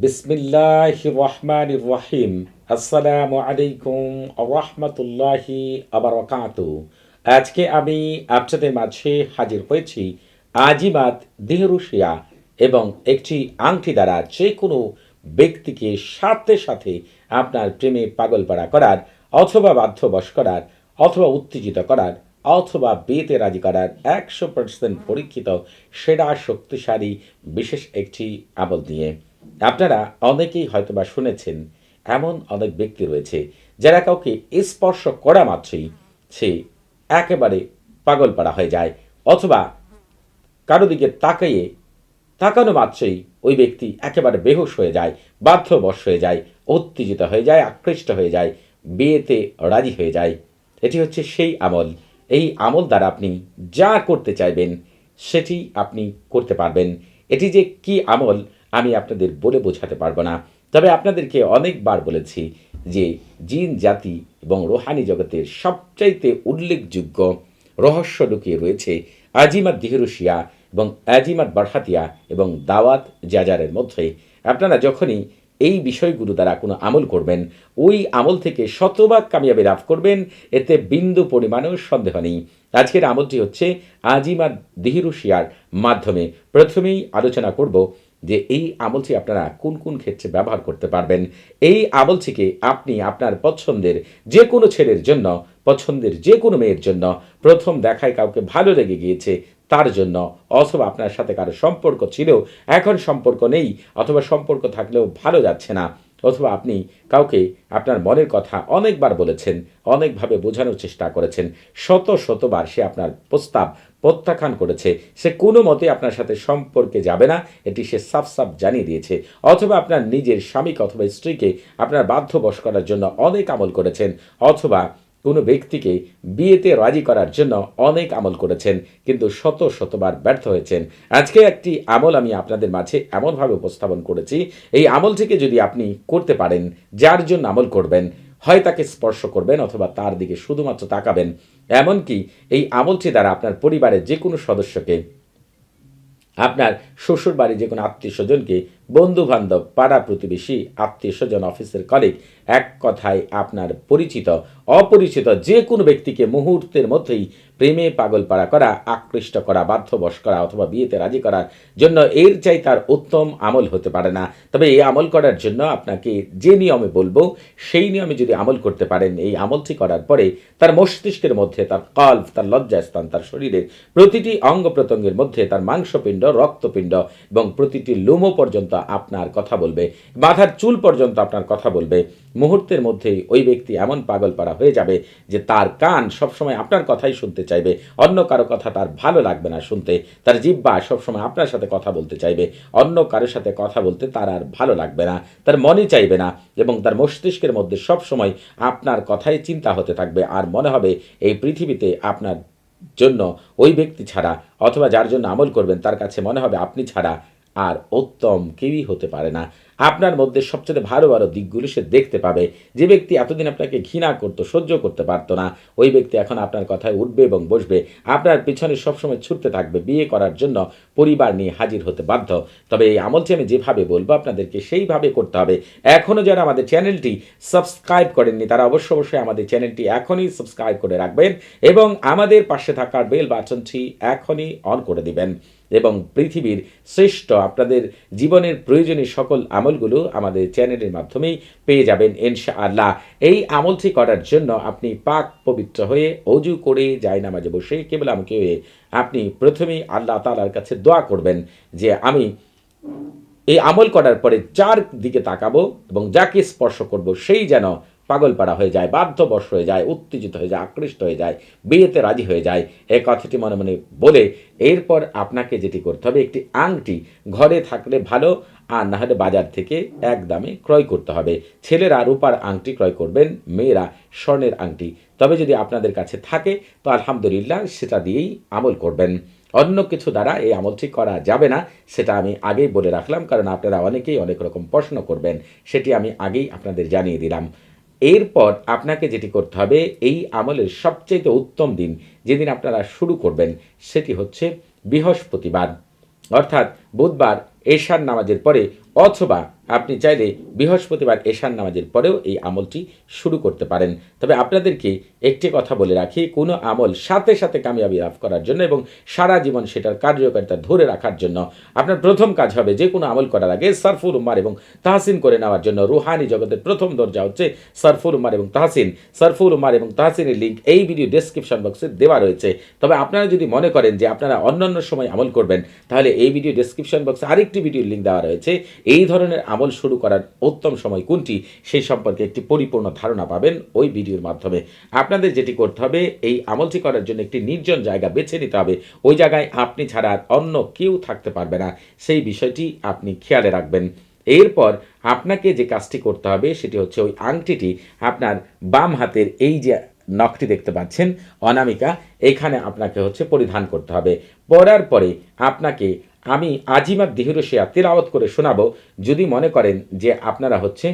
বিসমিল্লাহ রহমান রহিম। আসসালামু আলাইকুম রহমতুল্লাহি আবরকাত আজকে আমি আপনাদের মাঝে হাজির হয়েছি আজিমাত দেহরুশিয়া এবং একটি আংটি দ্বারা যে কোনো ব্যক্তিকে সাথে সাথে আপনার প্রেমে পাগলপাড়া করার অথবা বাধ্যবশ করার অথবা উত্তেজিত করার অথবা বিয়েতে রাজি করার একশো পার্সেন্ট পরীক্ষিত সেরা শক্তিশালী বিশেষ একটি আমল নিয়ে আপনারা অনেকেই হয়তোবা শুনেছেন, এমন অনেক ব্যক্তি রয়েছে যারা কাউকে স্পর্শ করা মাত্রই সে একেবারে পাগলপাড়া হয়ে যায়, অথবা কারও দিকে তাকাইয়ে তাকানো মাত্রই ওই ব্যক্তি একেবারে বেহুশ হয়ে যায়, বাধ্যবশ হয়ে যায়, উত্তেজিত হয়ে যায়, আকৃষ্ট হয়ে যায়, বিয়েতে রাজি হয়ে যায়। এটি হচ্ছে সেই আমল। এই আমল দ্বারা আপনি যা করতে চাইবেন, সেটি আপনি করতে পারবেন। এটি যে কি আমল আমি আপনাদের বলে বোঝাতে পারব না। তবে আপনাদেরকে অনেকবার বলেছি যে জিন, জাতি এবং রোহানি জগতের সবচাইতে উল্লেখযোগ্য রহস্য লুকিয়ে রয়েছে আজিমাত দিহরুশিয়া এবং আজিমাত বারহাতিয়া এবং দাওয়াত জাজারের মধ্যে। আপনারা যখনই এই বিষয়গুলো দ্বারা কোনো আমল করবেন, ওই আমল থেকে শতভাগ কামিয়াবি লাভ করবেন, এতে বিন্দু পরিমাণেও সন্দেহ নেই। আজকের আমলটি হচ্ছে আজিমাত দিহিরুশিয়ার মাধ্যমে। প্রথমেই আলোচনা করব যে এই আমলটি আপনারা কোন কোন ক্ষেত্রে ব্যবহার করতে পারবেন, এই আমলটিকে আপনি আপনার পছন্দের যে কোনো ছেলের জন্য, পছন্দের যে কোনো মেয়ের জন্য, প্রথম দেখায় কাউকে ভালো লেগে গিয়েছে তার জন্য, অথবা আপনার সাথে কারও সম্পর্ক ছিল, এখন সম্পর্ক নেই, অথবা সম্পর্ক থাকলেও ভালো যাচ্ছে না অথবা আপনি কাউকে আপনার মনের কথা অনেকবার বলেছেন, অনেকভাবে বোঝানোর চেষ্টা করেছেন, শত শতবার সে আপনার প্রস্তাব প্রত্যাখ্যান করেছে, সে কোনো মতে আপনার সাথে সম্পর্কে যাবে না, এটি সে সাফ সাফ জানিয়ে দিয়েছে, অথবা আপনার নিজের স্বামীকে অথবা স্ত্রীকে আপনার বাধ্য বস করার জন্য অনেক আমল করেছেন, অথবা কোনো ব্যক্তিকে বিয়েতে রাজি করার জন্য অনেক আমল করেছেন, কিন্তু শত শতবার ব্যর্থ হয়েছেন। আজকে একটি আমল আমি আপনাদের মাঝে এমনভাবে উপস্থাপন করেছি, এই আমলটিকে যদি আপনি করতে পারেন, যার জন্য আমল করবেন, হয় তাকে স্পর্শ করবেন অথবা তার দিকে শুধুমাত্র তাকাবেন, এমনকি এই আমলটি দ্বারা আপনার পরিবারের যে কোনো সদস্যকে, আপনার শ্বশুর বাড়ি যে কোনো আত্মীয় স্বজনকে বন্ধু বান্ধব পাড়া প্রতিবেশী, আত্মীয় স্বজন, অফিসের কলিগ এক কথায় আপনার পরিচিত, অপরিচিত যে কোনো ব্যক্তিকে মুহূর্তের মধ্যেই প্রেমে পাগল পাড়া করা, আকৃষ্ট করা, বাধ্যবশ করা অথবা বিয়েতে রাজি করার জন্য এর চাই তার উত্তম আমল হতে পারে না। তবে এই আমল করার জন্য আপনাকে যে নিয়মে বলব, সেই নিয়মে যদি আমল করতে পারেন, এই আমলটি করার পরে তার মস্তিষ্কের মধ্যে, তার কল্প, তার লজ্জাস্থান, তার শরীরের প্রতিটি অঙ্গ প্রত্যঙ্গের মধ্যে তার মাংসপিণ্ড, রক্তপিণ্ড এবং প্রতিটি লোমো পর্যন্ত আপনার কথা বলবে মাথার চুল পর্যন্ত আপনার কথা বলবে, মুহূর্তের মধ্যেই ওই ব্যক্তি এমন পাগল পাড়া হয়ে যাবে যে তার কান সবসময় আপনার কথাই শুনতে চাইবে, অন্য কারও কথা তার ভালো লাগবে না শুনতে, তার জিব্বা সবসময় আপনার সাথে কথা বলতে চাইবে, অন্য কারোর সাথে কথা বলতে তার আর ভালো লাগবে না, তার মনে চাইবে না এবং তার মস্তিষ্কের মধ্যে সবসময় আপনার কথাই চিন্তা হতে থাকবে আর মনে হবে এই পৃথিবীতে আপনার জন্য ওই ব্যক্তি ছাড়া অথবা যার জন্য আমল করবেন তার কাছে মনে হবে আপনি ছাড়া আর উত্তম কেউই হতে পারে না। আপনার মধ্যে সবচেয়ে ভালো ভালো দিকগুলি সে দেখতে পাবে। যে ব্যক্তি এতদিন আপনাকে ঘৃণা করতো, সহ্য করতে পারতো না, ওই ব্যক্তি এখন আপনার কথায় উঠবে এবং বসবে। আপনার পিছনে সবসময় ছুটতে থাকবে বিয়ে করার জন্য, পরিবার নিয়ে হাজির হতে বাধ্য। তবে এই আমলটি আমি যেভাবে বলব, আপনাদেরকে সেইভাবে করতে হবে। এখনও যারা আমাদের চ্যানেলটি সাবস্ক্রাইব করেননি, তারা অবশ্য অবশ্যই আমাদের চ্যানেলটি এখনই সাবস্ক্রাইব করে রাখবেন এবং আমাদের পাশে থাকার বেল বাটনটি এখনই অন করে দিবেন। এবং পৃথিবীর শ্রেষ্ঠ আপনাদের জীবনের প্রয়োজনীয় সকল আমলগুলো আমাদের চ্যানেলের মাধ্যমেই পেয়ে যাবেন ইনশা আল্লাহ এই আমলটি করার জন্য আপনি পাক পবিত্র হয়ে অজু করে যায় নামাজে বসে কেবল আমাকে হয়ে আপনি প্রথমেই আল্লাহ তালার কাছে দোয়া করবেন যে আমি এই আমল করার পরে যার দিকে তাকাবো এবং যাকে স্পর্শ করব, সেই যেন পাগলপাড়া হয়ে যায় বাধ্যবশ হয়ে যায়, উত্তেজিত হয়ে যায়, আকৃষ্ট হয়ে যায়, বিয়েতে রাজি হয়ে যায়। এ কথাটি মনে মনে বলে, এরপর আপনাকে যেটি করতে হবে, একটি আংটি ঘরে থাকলে ভালো, আর না হলে বাজার থেকে এক দামে ক্রয় করতে হবে। ছেলেরা রূপার আংটি ক্রয় করবেন, মেয়েরা স্বর্ণের আংটি। তবে যদি আপনাদের কাছে থাকে, তো আলহামদুলিল্লাহ সেটা দিয়েই আমল করবেন। অন্য কিছু দ্বারা এই আমলটি করা যাবে না, সেটা আমি আগেই বলে রাখলাম, কারণ আপনারা অনেকেই অনেক রকম প্রশ্ন করবেন, সেটি আমি আগেই আপনাদের জানিয়ে দিলাম। এরপর আপনাকে যেটি করতে হবে, এই আমলের সবচেয়ে উত্তম দিন যেদিন আপনারা শুরু করবেন, সেটি হচ্ছে বৃহস্পতিবার। অর্থাৎ বুধবার, এশার নামাজের পরে অথবা আপনি চাইলে বৃহস্পতিবার এশান নামাজের পরেও এই আমলটি শুরু করতে পারেন। তবে আপনাদেরকে একটি কথা বলে রাখি, কোনো আমল সাথে সাথে কামিয়াবি লাভ করার জন্য এবং সারা জীবন সেটার কার্যকারিতা ধরে রাখার জন্য আপনার প্রথম কাজ হবে যে কোনো আমল করার আগে সারফুল উম্মার এবং তাহসিন করে নেওয়ার জন্য রুহানি জগতের প্রথম দরজা হচ্ছে সারফুল উম্মার এবং তাহসিন। সারফুল উম্মার এবং তাহসিনের লিঙ্ক এই ভিডিও ডেসক্রিপশন বক্সে দেওয়া রয়েছে। তবে আপনারা যদি মনে করেন যে আপনারা অন্যান্য সময় আমল করবেন, তাহলে এই ভিডিও ডেসক্রিপশন বক্সে আরেকটি ভিডিওর লিঙ্ক দেওয়া রয়েছে। এই ধরনের আমল শুরু করার উত্তম সময় কোনটি সেই সম্পর্কে একটি পরিপূর্ণ ধারণা পাবেন ওই ভিডিওর মাধ্যমে। আপনাদের যেটি করতে হবে, এই আমলটি করার জন্য একটি নির্জন জায়গা বেছে নিতে হবে। ওই জায়গায় আপনি ছাড়া অন্য কেউ থাকতে পারবে না। সেই বিষয়টি আপনি খেয়ালে রাখবেন। এরপর আপনাকে যে কাজটি করতে হবে, সেটি হচ্ছে ওই আংটিটি আপনার বাম হাতের এই যে নখটি দেখতে পাচ্ছেন, অনামিকা, এখানে আপনাকে হচ্ছে পরিধান করতে হবে। পরার পরে আপনাকে আমি আজিমার দিহরসিয়া তেলাওয়াত করে শোনাবো, যদি মনে করেন যে আপনারা হচ্ছে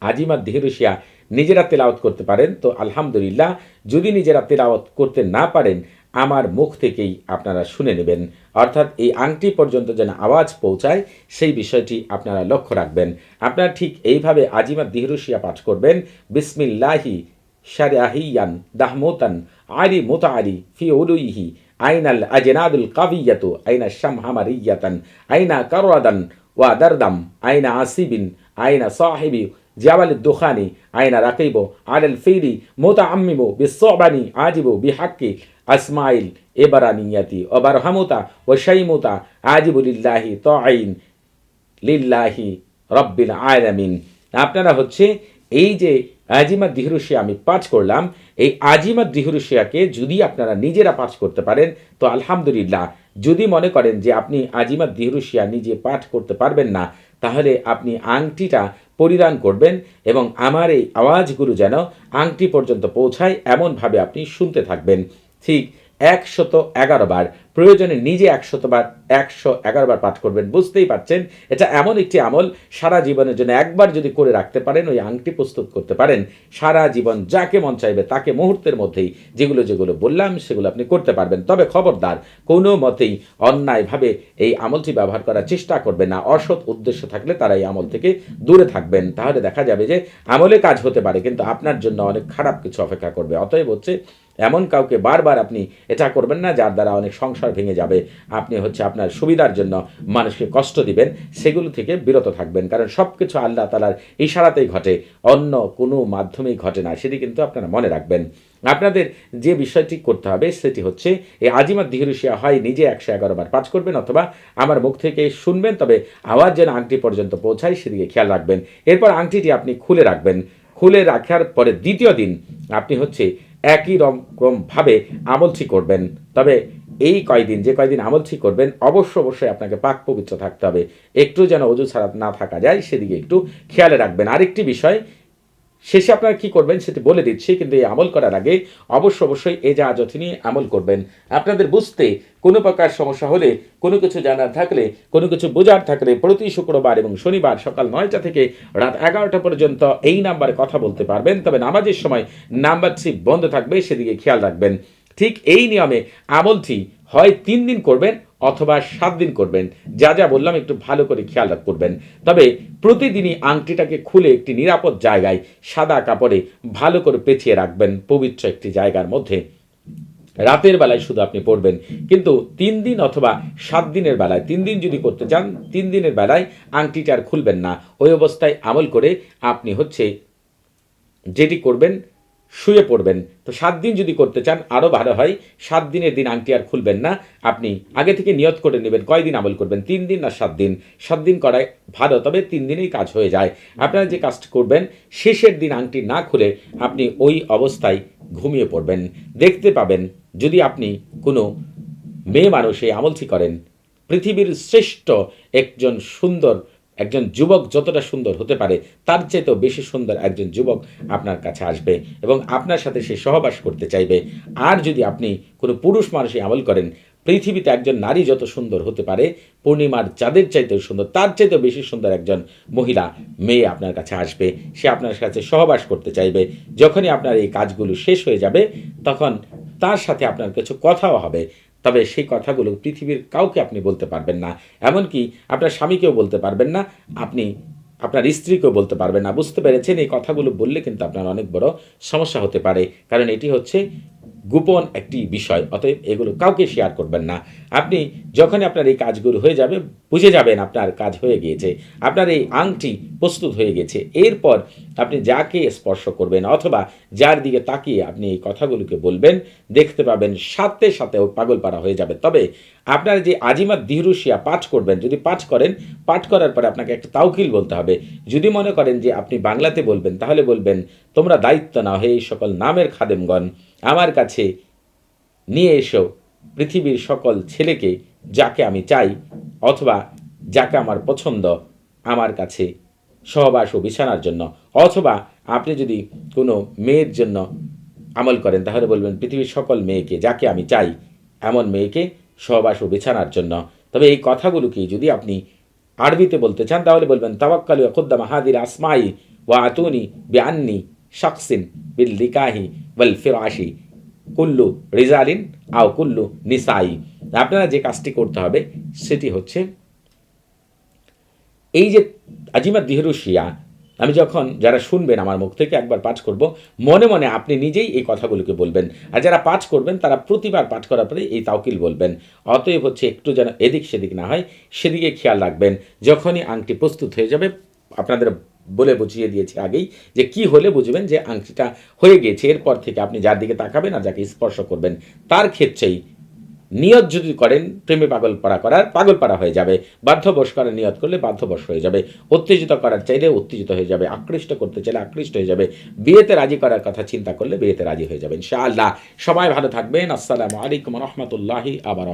আজিমার দিহরসিয়া নিজেরা তেলাওয়াত করতে পারেন, তো আলহামদুলিল্লাহ। যদি নিজেরা তেলাওয়াত করতে না পারেন, আমার মুখ থেকেই আপনারা শুনে নেবেন। অর্থাৎ এই আংটি পর্যন্ত যেন আওয়াজ পৌঁছায়, সেই বিষয়টি আপনারা লক্ষ্য রাখবেন। আপনারা ঠিক এইভাবে আজিমার দিহরসিয়া পাঠ করবেন। বিসমিল্লাহি শারিয়াহিয়ান দাহমোতান আরি মোতারি ফি উলুইহি। আইনাল আজেনাদুল কাভিয়াতু আইনা শাম শামহামার ইয়াতান আইনা কারোয়াদান ওয়া দারদাম, আইনা আসিবিন, আইনা সাহেবি জিয়াবাল দুখানি, আইনা রাকিব আল ফিরি মোতা আম্মিবো বিশ্ববানি আজিবো বিহাক্কি আসমাইল এবারানিয়াতি অবারহামুতা ও শাইমুতা আজিবুলিল্লাহি ত আইন লিল্লাহি রব্বিল আয়ামিন আপনারা হচ্ছে এই যে আজিমা দিহরুশিয়া আমি পাঠ করলাম। এই আজিমা দিহরুশিয়াকে যদি আপনারা নিজেরা পাঠ করতে পারেন, তো আলহামদুলিল্লাহ। যদি মনে করেন যে আপনি আজিমা দিহরুশিয়া নিজে পাঠ করতে পারবেন না, তাহলে আপনি আংটিটা পরিধান করবেন এবং আমার এই আওয়াজগুলো যেন আংটি পর্যন্ত পৌঁছায়, এমনভাবে আপনি শুনতে থাকবেন। ঠিক একশত এগারো বার প্রয়োজনে নিজে একশত বার, একশো এগারো বার পাঠ করবেন, বুঝতেই পারছেন? এটা এমন একটি আমল, সারা জীবনের জন্য একবার যদি করে রাখতে পারেন, ওই আংটি প্রস্তুত করতে পারেন। সারা জীবন যাকে মন চাইবে তাকে মুহূর্তের মধ্যেই যেগুলো যেগুলো বললাম, সেগুলো আপনি করতে পারবেন। তবে খবরদার, কোনো মতেই অন্যায়ভাবে এই আমলটি ব্যবহার করার চেষ্টা করবেন না। অসৎ উদ্দেশ্য থাকলে তারা এই আমল থেকে দূরে থাকবেন। তাহলে দেখা যাবে যে আমলে কাজ হতে পারে, কিন্তু আপনার জন্য অনেক খারাপ কিছু অপেক্ষা করবে। অতএব হচ্ছে, এমন কাউকে বারবার আপনি এটা করবেন না, যার দ্বারা অনেক সংসার ভেঙে যাবে। আপনি হচ্ছে আপনার সুবিধার জন্য মানুষকে কষ্ট দিবেন, সেগুলো থেকে বিরত থাকবেন। কারণ সব কিছু আল্লাহ তালার ইশারাতেই ঘটে, অন্য কোনো মাধ্যমেই ঘটে না, সেটি কিন্তু আপনারা মনে রাখবেন। আপনাদের যে বিষয়টি করতে হবে, সেটি হচ্ছে এই আজিমার দিহরুশিয়া হয়, নিজে একশো এগারো বার পাঠ করবেন অথবা আমার মুখ থেকে শুনবেন, তবে আওয়াজ যেন আংটি পর্যন্ত পৌঁছায়, সেদিকে খেয়াল রাখবেন। এরপর আংটিটি আপনি খুলে রাখবেন। খুলে রাখার পরে দ্বিতীয় দিন আপনি হচ্ছে একই রকমভাবে আমলটি করবেন। তবে এই কয়দিন, যে কয়দিন আমলছি করবেন, অবশ্য অবশ্যই আপনাকে পাক পবিত্র থাকতে হবে। একটু যেন অজু ছাড়া না থাকা যায়, সেদিকে একটু খেয়ালে রাখবেন। আরেকটি বিষয় শেষে আপনারা কি করবেন সেটি বলে দিচ্ছি, কিন্তু এই আমল করার আগে অবশ্য অবশ্যই এ যা যথি নিয়ে আমল করবেন। আপনাদের বুঝতে কোনো প্রকার সমস্যা হলে, কোনো কিছু জানার থাকলে, কোনো কিছু বোঝার থাকলে প্রতি শুক্রবার এবং শনিবার সকাল নয়টা থেকে রাত এগারোটা পর্যন্ত এই নাম্বারে কথা বলতে পারবেন। তবে নামাজের সময় নাম্বারটি বন্ধ থাকবে, সেদিকে খেয়াল রাখবেন। ঠিক এই নিয়মে আমলটি হয় তিন দিন করবেন অথবা সাত দিন করবেন। যা যা বললাম একটু ভালো করে খেয়াল করবেন। তবে প্রতিদিনই আংটিটাকে খুলে একটি নিরাপদ জায়গায় সাদা কাপড়ে ভালো করে পেঁচিয়ে রাখবেন। পবিত্র একটি জায়গার মধ্যে। রাতের বেলায় শুধু আপনি পড়বেন কিন্তু তিন দিন অথবা সাত দিনের বেলায় তিন দিন যদি করতে চান, তিন দিনের বেলায় আংটিটা আর খুলবেন না। ওই অবস্থায় আমল করে আপনি হচ্ছে যেটি করবেন শুয়ে পড়বেন। তো সাত দিন যদি করতে চান আরও ভালো হয়। সাত দিনের দিন আংটি আর খুলবেন না। আপনি আগে থেকে নিয়ত করে নেবেন, কয়দিন আমল করবেন, তিন দিন না সাত দিন? সাত দিন করায় ভালো, তবে তিন দিনেই কাজ হয়ে যায়। আপনারা যে কাজটি করবেন, শেষের দিন আংটি না খুলে আপনি ওই অবস্থায় ঘুমিয়ে পড়বেন। দেখতে পাবেন, যদি আপনি কোনো মেয়ে মানুষ এই আমলটি করেন, পৃথিবীর শ্রেষ্ঠ একজন সুন্দর একজন যুবক যতটা সুন্দর হতে পারে, তার চেয়েতেও বেশি সুন্দর একজন যুবক আপনার কাছে আসবে এবং আপনার সাথে সে সহবাস করতে চাইবে। আর যদি আপনি কোনো পুরুষ মানুষই আমল করেন, পৃথিবীতে একজন নারী যত সুন্দর হতে পারে, পূর্ণিমার চাঁদের চাইতেও সুন্দর, তার চাইতেও বেশি সুন্দর একজন মহিলা, মেয়ে আপনার কাছে আসবে। সে আপনার কাছে সহবাস করতে চাইবে। যখনই আপনার এই কাজগুলো শেষ হয়ে যাবে, তখন তার সাথে আপনার কিছু কথাও হবে। তবে সেই কথাগুলো পৃথিবীর কাউকে আপনি বলতে পারবেন না। এমনকি আপনার স্বামীকেও বলতে পারবেন না, আপনি আপনার স্ত্রীকেও বলতে পারবেন না। বুঝতে পেরেছেন? এই কথাগুলো বললে কিন্তু আপনার অনেক বড় সমস্যা হতে পারে। কারণ এটি হচ্ছে গোপন একটি বিষয়, অতএব এগুলো কাউকে শেয়ার করবেন না। আপনি যখনই আপনার এই কাজগুলো হয়ে যাবে, বুঝে যাবেন আপনার কাজ হয়ে গিয়েছে, আপনার এই আংটি প্রস্তুত হয়ে গেছে। এরপর আপনি যাকে স্পর্শ করবেন অথবা যার দিকে তাকিয়ে আপনি এই কথাগুলোকে বলবেন, দেখতে পাবেন সাথে সাথে ও পাগল পাড়া হয়ে যাবে। তবে আপনার যে আজিমাত দিহরুশিয়া পাঠ করবেন, যদি পাঠ করেন, পাঠ করার পরে আপনাকে একটা তাউকিল বলতে হবে। যদি মনে করেন যে আপনি বাংলাতে বলবেন, তাহলে বলবেন, তোমরা দায়িত্ব নাও হয়ে এই সকল নামের খাদেমগণ, আমার কাছে নিয়ে এসো পৃথিবীর সকল ছেলেকে যাকে আমি চাই অথবা যাকে আমার পছন্দ আমার কাছে সহবাস ও বিছানার জন্য। অথবা আপনি যদি কোনো মেয়ের জন্য আমল করেন, তাহলে বলবেন, পৃথিবীর সকল মেয়েকে যাকে আমি চাই এমন মেয়েকে সহবাস ও বিছানার জন্য। তবে এই কথাগুলোকে যদি আপনি আরবিতে বলতে চান, তাহলে বলবেন, তাওয়াক্কালু খুদ্দাম হাদির আসমাই ওয়া আতুনি বিআন্নি শাকসিন বিল লিকাহি ওয়াল ফিরাশি। কুল্লু রিজালিন আও কুল্লু নিসাই। আপনারা যে কাজটি করতে হবে, সেটি হচ্ছে এই যে আজিমা দিহরুশিয়া, আমি যখন যারা শুনবেন আমার মুখ থেকে একবার পাঠ করব, মনে মনে আপনি নিজেই এই কথাগুলোকে বলবেন। আর যারা পাঠ করবেন, তারা প্রতিবার পাঠ করার পরে এই তাওকিল বলবেন। অতএব হচ্ছে একটু যেন এদিক সেদিক না হয়, সেদিকে খেয়াল রাখবেন। যখনই আংটি প্রস্তুত হয়ে যাবে, আপনাদের বলে বুঝিয়ে দিয়েছি আগেই যে কি হলে বুঝবেন যে আংটিটা হয়ে গিয়েছে। এরপর থেকে আপনি যার দিকে তাকাবেন আর যাকে স্পর্শ করবেন, তার ক্ষেত্রেই নিয়ত যদি করেন, প্রেমে পাগল পাড়া করার পাগল পাড়া হয়ে যাবে। বাধ্যবশ করার নিয়ত করলে বাধ্যবশ হয়ে যাবে। উত্তেজিত করার চাইলে উত্তেজিত হয়ে যাবে। আকৃষ্ট করতে চাইলে আকৃষ্ট হয়ে যাবে। বিয়েতে রাজি করার কথা চিন্তা করলে বিয়েতে রাজি হয়ে যাবে ইনশাআল্লাহ। সবাই ভালো থাকবেন। আসসালামু আলাইকুম রহমতুল্লাহি আবার